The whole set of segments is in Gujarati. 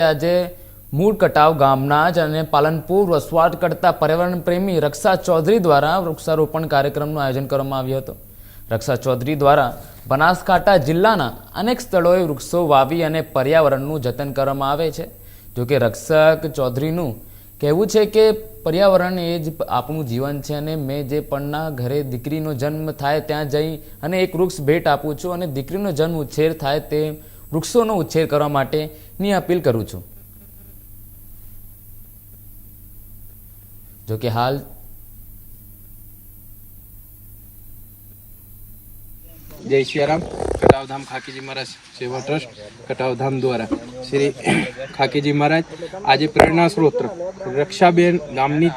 આજે મૂળ કટાવ ગામના જ અને પાલનપુર વસવાટ કરતા પર્યાવરણ પ્રેમી રક્ષા ચૌધરી દ્વારા વૃક્ષારોપણ કાર્યક્રમનું આયોજન કરવામાં આવ્યું હતું. રક્ષા ચૌધરી દ્વારા બનાસકાંઠા જિલ્લાના અનેક સ્થળોએ વૃક્ષો વાવી અને પર્યાવરણનું જતન કરવામાં આવે છે. જોકે રક્ષક ચૌધરીનું કહેવું છે કે પર્યાવરણ એ જ આપણું જીવન છે અને મેં જે પણના ઘરે દીકરીનો જન્મ થાય ત્યાં જઈ અને એક વૃક્ષ ભેટ આપું છું અને દીકરીનો જન્મ ઉછેર થાય તે વૃક્ષોનો ઉછેર કરવા માટેની અપીલ કરું છું. જોકે હાલ જય સિયારામ. કટાવધામ ખાકીજી મહારાજ સેવા ટ્રસ્ટ, કટાવધામ દ્વારા શ્રી ખાકીજી મહારાજ. આજે પ્રેરણા સ્ત્રોત રક્ષાબેન ગામની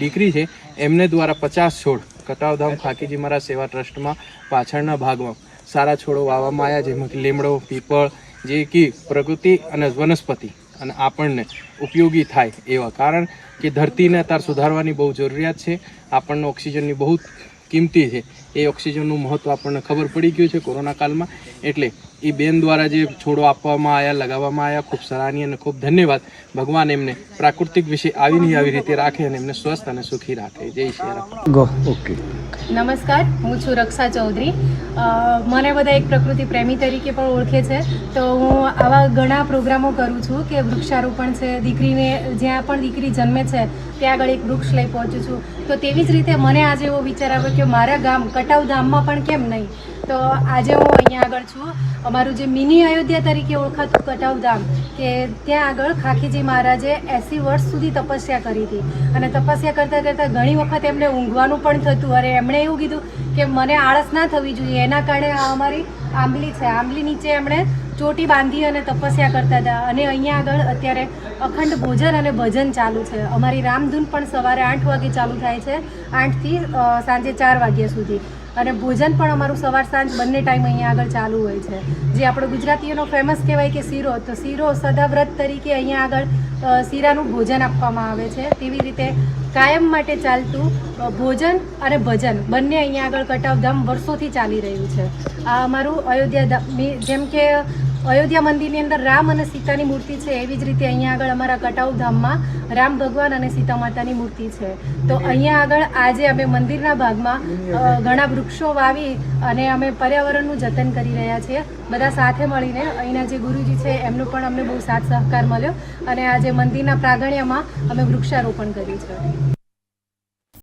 દીકરી છે, એમને દ્વારા પચાસ છોડ કટાવધામ ખાકીજી મહારાજ સેવા ટ્રસ્ટમાં પાછળના ભાગમાં સારા છોડો વાવવામાં આવ્યા જેમાં કે લીમડો, પીપળ, જે કે, પ્રકૃતિ અને વનસ્પતિ અને આપણને ઉપયોગી થાય એવા. કારણ કે ધરતીને અત્યારે સુધારવાની બહુ જરૂરિયાત છે. આપણને ઓક્સિજનની બહુ કિંમતી છે. એ ઓક્સિજનનું મહત્ત્વ આપણને ખબર પડી ગયું છે કોરોના કાળમાં એટલે એ બેન દ્વારા જે છોડો આપવામાં આવ્યા લગાવવામાં આવ્યા ખૂબ સરાહનીય અને ખૂબ ધન્યવાદ. ભગવાન એમને પ્રાકૃતિક વિશે આવી નહીં આવી રીતે રાખે અને એમને સ્વસ્થ અને સુખી રાખે. જય શ્રી રામ. ઓકે નમસ્કાર હું છું રક્ષા ચૌધરી. મને બધા એક પ્રકૃતિ પ્રેમી તરીકે પણ ઓળખે છે. તો હું આવા ઘણા પ્રોગ્રામો કરું છું કે વૃક્ષારોપણ છે દીકરીને જ્યાં પણ દીકરી જન્મે છે ત્યાં આગળ એક વૃક્ષ લઈ પહોંચું છું. તો તેવી જ રીતે મને આજે એવો વિચાર આવ્યો કે મારા ગામ કટાવ ધામમાં પણ કેમ નહીં? તો આજે હું અહીંયા આગળ છું. અમારું જે મિની અયોધ્યા તરીકે ઓળખાતું કટાવ ધામ, કે ત્યાં આગળ ખાખીજી મહારાજે એંસી વર્ષ સુધી તપસ્યા કરી હતી. અને તપસ્યા કરતાં કરતાં ઘણી વખત એમને ઊંઘવાનું પણ થતું. અરે, એમણે એવું કીધું કે મને આળસ ના થવી જોઈએ. એના કારણે આ અમારી આંબલી છે. આંબલી નીચે એમણે ચોટી બાંધી અને તપસ્યા કરતા હતા. અને અહીંયા આગળ અત્યારે અખંડ ભોજન અને ભજન ચાલુ છે. અમારી રામધૂન પણ સવારે આઠ વાગે ચાલુ થાય છે. આઠથી સાંજે ચાર વાગ્યા સુધી. અને ભોજન પણ અમારું સવાર સાંજ બંને ટાઈમ અહીંયા આગળ ચાલુ હોય છે. જે આપણો ગુજરાતીઓનો ફેમસ કહેવાય કે શીરો, તો શીરો સદાવ્રત તરીકે અહીંયા આગળ શીરાનું ભોજન આપવામાં આવે છે. તેવી રીતે કાયમ માટે ચાલતું ભોજન અને ભજન બંને અહીંયા આગળ કટાવધામ વર્ષોથી ચાલી રહ્યું છે. આ અમારું અયોધ્યા જેમ કે અયોધ્યા મંદિરની અંદર રામ અને સીતાની મૂર્તિ છે. એવી જ રીતે અહીંયા આગળ અમારા કટાવ ધામમાં રામ ભગવાન અને સીતા માતાની મૂર્તિ છે. તો અહીંયા આગળ આજે અમે મંદિરના ભાગમાં ઘણા વૃક્ષો વાવી અને અમે પર્યાવરણનું જતન કરી રહ્યા છીએ. બધા સાથે મળીને અહીંના જે ગુરુજી છે, એમનો પણ અમને બહુ સાથ સહકાર મળ્યો અને આજે મંદિરના પ્રાગણ્યમાં અમે વૃક્ષારોપણ કર્યું છે.